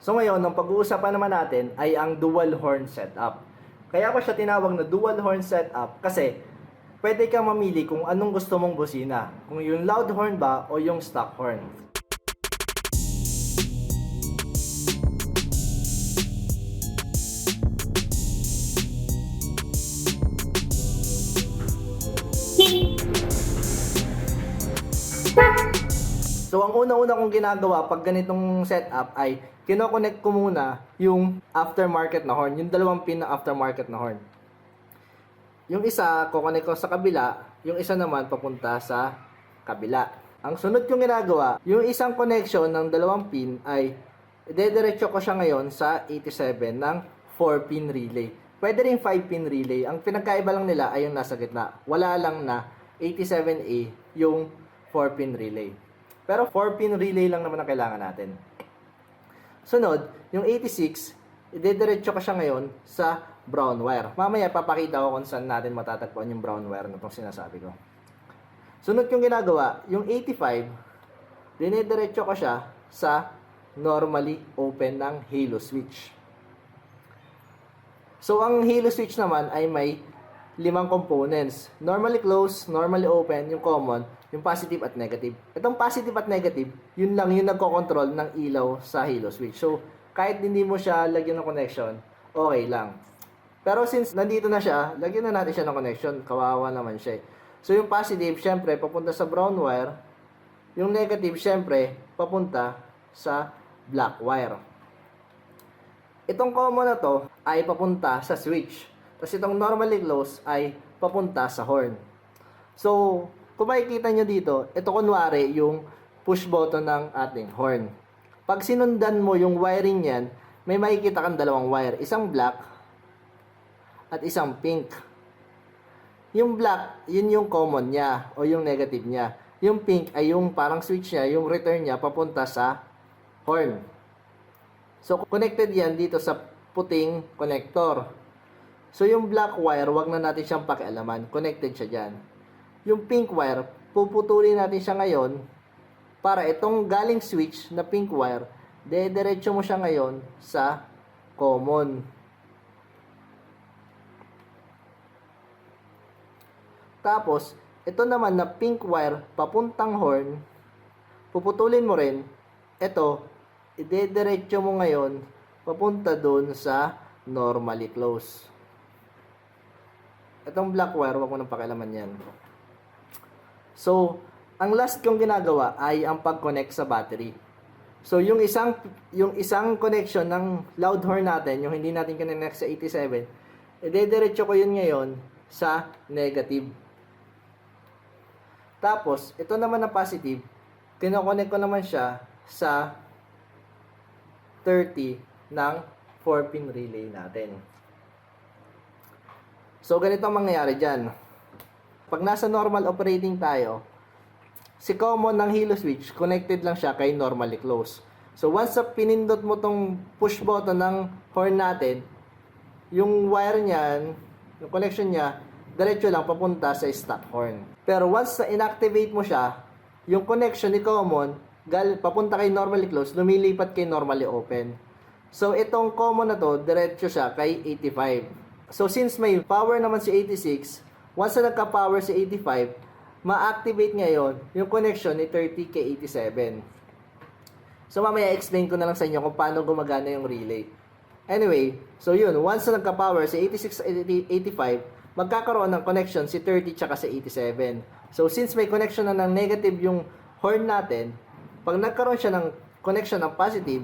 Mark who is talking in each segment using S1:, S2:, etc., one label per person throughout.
S1: So ngayon, ang pag-uusapan naman natin ay ang dual horn setup. Kaya ko siya tinawag na dual horn setup kasi pwede kang mamili kung anong gusto mong busina. Kung yung loud horn ba o yung stock horn. Ang una-una kong ginagawa pag ganitong setup ay kino-connect ko muna yung aftermarket na horn, yung dalawang pin na aftermarket na horn. Yung isa, kukonek ko sa kabila, yung isa naman papunta sa kabila. Ang sunod kong ginagawa, yung isang connection ng dalawang pin ay idediretso ko siya ngayon sa 87 ng 4-pin relay. Pwede rin 5-pin relay. Ang pinagkaiba lang nila ay yung nasa gitna. Wala lang na 87A yung 4-pin relay. Pero 4-pin relay lang naman ang kailangan natin. Sunod, yung 86, idediretso ko siya ngayon sa brown wire. Mamaya papakita ko kung saan natin matatagpuan yung brown wire na itong sinasabi ko. Sunod yung ginagawa, yung 85, dinidiretso ko siya sa normally open ng halo switch. So, ang halo switch naman ay may limang components. Normally closed, normally open, yung common, yung positive at negative. Itong positive at negative, yun lang yung nagko-control ng ilaw sa halo switch. So, kahit hindi mo siya lagyan ng connection, okay lang. Pero since nandito na siya, lagyan na natin siya ng connection. Kawawa naman siya. eh. So, yung positive, syempre, papunta sa brown wire. Yung negative, syempre, papunta sa black wire. Itong common na to ay papunta sa switch. Tapos itong normally closed ay papunta sa horn. So, kung makikita nyo dito, ito kunwari yung push button ng ating horn. Pag sinundan mo yung wiring yan, may makikita kang dalawang wire. Isang black at isang pink. Yung black, yun yung common niya o yung negative niya. Yung pink ay yung parang switch niya, yung return niya papunta sa horn. So, connected yan dito sa puting connector. So, yung black wire, wag na natin siyang pakialaman. Connected siya dyan. Yung pink wire, puputulin natin siya ngayon para itong galing switch na pink wire, dediretso mo siya ngayon sa common. Tapos, ito naman na pink wire papuntang horn, puputulin mo rin, ito, idediretso mo ngayon papunta doon sa normally close. Itong black wire, wag mo nang pakialaman yan. So, ang last kong ginagawa ay ang pag-connect sa battery. So, yung isang yung isang connection ng loud horn natin, yung hindi natin connect sa 87, idediretso ko yun ngayon sa negative. Tapos, ito naman na positive, kinokonek ko naman siya sa 30 ng 4-pin relay natin. So, ganito ang mangyayari dyan. Pag nasa normal operating tayo, si common ng halo switch, connected lang siya kay normally close. So, once na pinindot mo tong push button ng horn natin, yung wire niyan, yung connection niya, diretso lang papunta sa stop horn. Pero once na inactivate mo siya, yung connection ni common, gal papunta kay normally close, lumilipat kay normally open. So, itong common na to, diretso siya kay 85. So, since may power naman si 86, once na nagka-power si 85, ma-activate ngayon yung connection ni 30 kay 87. So, mamaya explain ko na lang sa inyo kung paano gumagana yung relay. Anyway, so yun, once na nagka-power si 86 85, magkakaroon ng connection si 30 tsaka si 87. So, since may connection na ng negative yung horn natin, pag nagkaroon siya ng connection ng positive,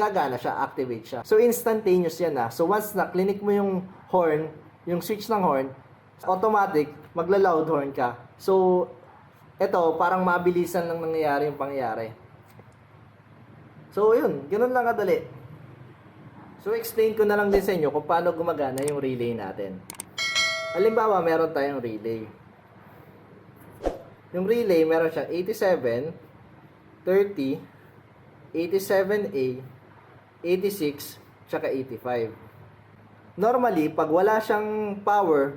S1: gagana siya, activate siya. So, instantaneous yan na. So, once na clinic mo yung horn, yung switch ng horn, automatic, magla-loud horn ka. So, ito, parang mabilisan lang nangyayari yung pangyayari. So, yun. Ganun lang kadali. So, explain ko na lang din sa inyo kung paano gumagana yung relay natin. Halimbawa, meron tayong relay. Yung relay, meron siyang 87, 30, 87A, 86, tsaka 85. Normally, pag wala siyang power,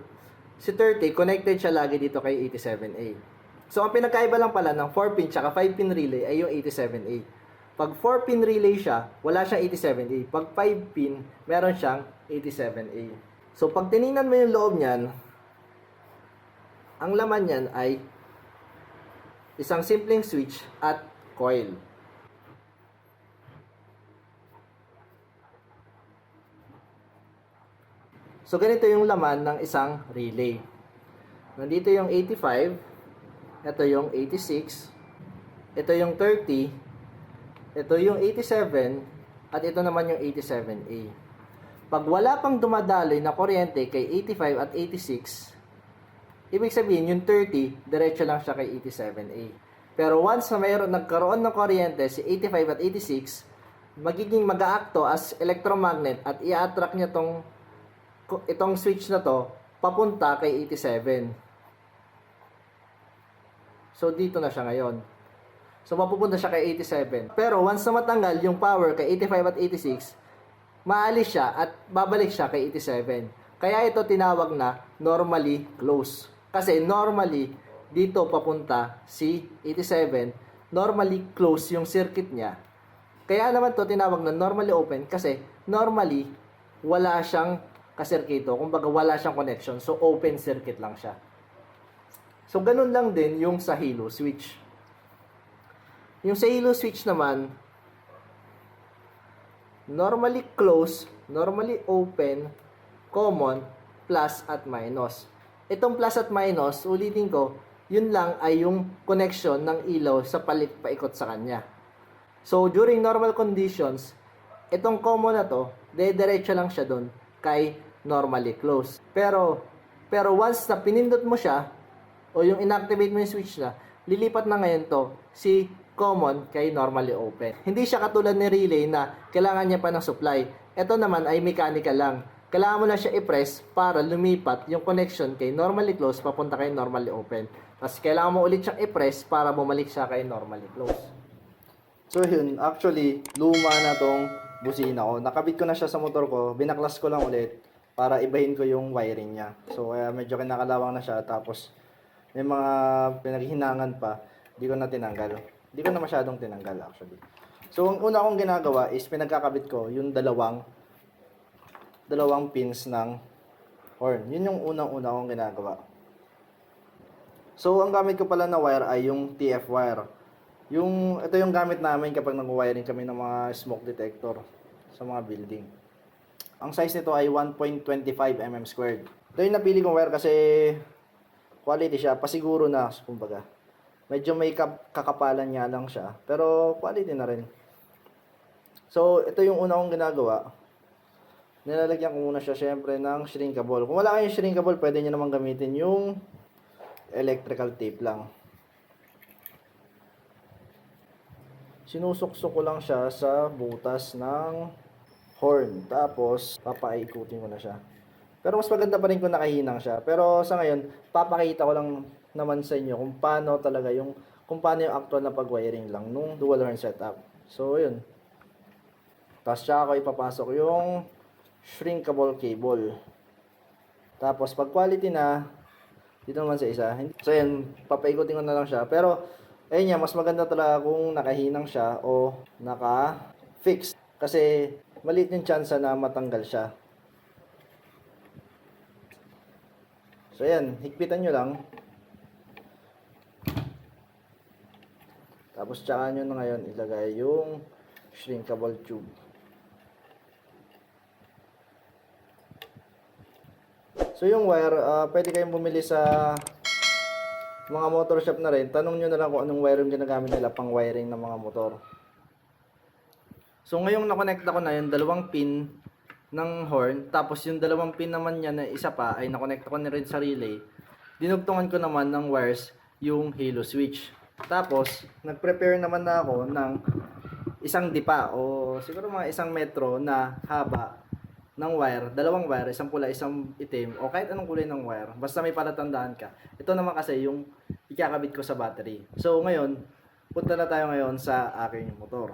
S1: si 30, connected siya lagi dito kay 87A. So, ang pinagkaiba lang pala ng 4-pin tsaka 5-pin relay ay yung 87A. Pag 4-pin relay siya, wala siyang 87A. Pag 5-pin, meron siyang 87A. So, pag tinignan mo yung loob niyan, ang laman niyan ay isang simpleng switch at coil. So, ganito yung laman ng isang relay. Nandito yung 85, ito yung 86, ito yung 30, ito yung 87, at ito naman yung 87A. Pag wala pang dumadaloy na kuryente kay 85 at 86, ibig sabihin yung 30, diretso lang siya kay 87A. Pero once na mayroon nagkaroon ng kuryente si 85 at 86, magiging mag-aakto as electromagnet at i-attract niya tong itong switch na to papunta kay 87. So dito na siya ngayon. So mapupunta siya kay 87. Pero once na matanggal yung power kay 85 at 86, maalis siya at babalik siya kay 87. Kaya ito tinawag na normally close. Kasi normally dito papunta si 87, normally close yung circuit niya. Kaya naman to tinawag na normally open kasi normally wala siyang kasirkito. Kumbaga wala siyang connection. So open circuit lang siya. So ganun lang din yung sa halo switch. Yung sa halo switch naman, normally close, normally open, common, plus at minus. Itong plus at minus, ulitin ko, yun lang ay yung connection ng ilaw sa palit paikot sa kanya. So, during normal conditions, itong common na to, dediretso lang siya dun kay normally close. Pero, pero once na pinindot mo siya, o yung inactivate mo yung switch na, lilipat na ngayon to si common kay normally open. Hindi siya katulad ni relay na kailangan niya pa ng supply. Ito naman ay mechanical lang. Kailangan mo lang siya i-press para lumipat yung connection kay normally close papunta kay normally open. Tapos kailangan mo ulit siyang i-press para bumalik siya kay normally close. So yun, actually, luma na tong busina ko. Nakabit ko na siya sa motor ko, binaklas ko lang ulit para ibahin ko yung wiring niya. So kaya medyo kinakalawang na siya tapos may mga pinaghinangan pa, di ko na tinanggal. Di ko na masyadong tinanggal actually. So ang una kong ginagawa is pinagkakabit ko yung dalawang dalawang pins ng horn. Yun yung unang-una kong ginagawa. So ang gamit ko pala na wire ay yung TF wire. Yung ito yung gamit namin kapag nag-wiring kami ng mga smoke detector sa mga building. Ang size nito ay 1.25 mm squared. Ito yung napili kong wire kasi quality siya, pasiguro na, kumbaga. Medyo may kap- kakapalan niya lang siya, pero quality na rin. So, ito yung una kong ginagawa. Nilalagyan ko muna siya syempre ng shrinkable. Kung wala kayong shrinkable, pwede nyo naman gamitin yung electrical tape lang. Sinusuksok ko lang siya sa butas ng horn. Tapos, papaikutin ko na siya. Pero mas maganda pa rin kung nakahinang siya. Pero sa ngayon, papakita ko lang naman sa inyo kung paano talaga yung kung paano yung actual na pag-wiring lang nung dual horn setup. So, yun. Tapos, tsaka ko ipapasok yung shrinkable cable. Tapos, pag quality na, dito naman sa isa. So, yun, papaikutin ko na lang siya. Pero, ayun nga, mas maganda talaga kung nakahinang siya o naka-fix. Kasi, maliit yung chance na matanggal siya. So, ayan, higpitan nyo lang. Tapos, tsaka nyo na ngayon ilagay yung shrinkable tube. So, yung wire, ah, pwede kayong bumili sa mga motor shop na rin. Tanong nyo na lang kung anong wire yung ginagamit nila pang wiring ng mga motor. So, ngayong nakonekta ko na yung dalawang pin ng horn, tapos yung dalawang pin naman niya na isa pa ay nakonekta ko na rin sa relay, dinugtungan ko naman ng wires yung halo switch. Tapos, nag-prepare naman na ako ng isang dipa o siguro mga isang metro na haba ng wire, dalawang wire, isang pula, isang itim, o kahit anong kulay ng wire, basta may palatandaan ka. Ito naman kasi yung ikakabit ko sa battery. So, ngayon, punta na tayo ngayon sa aking motor.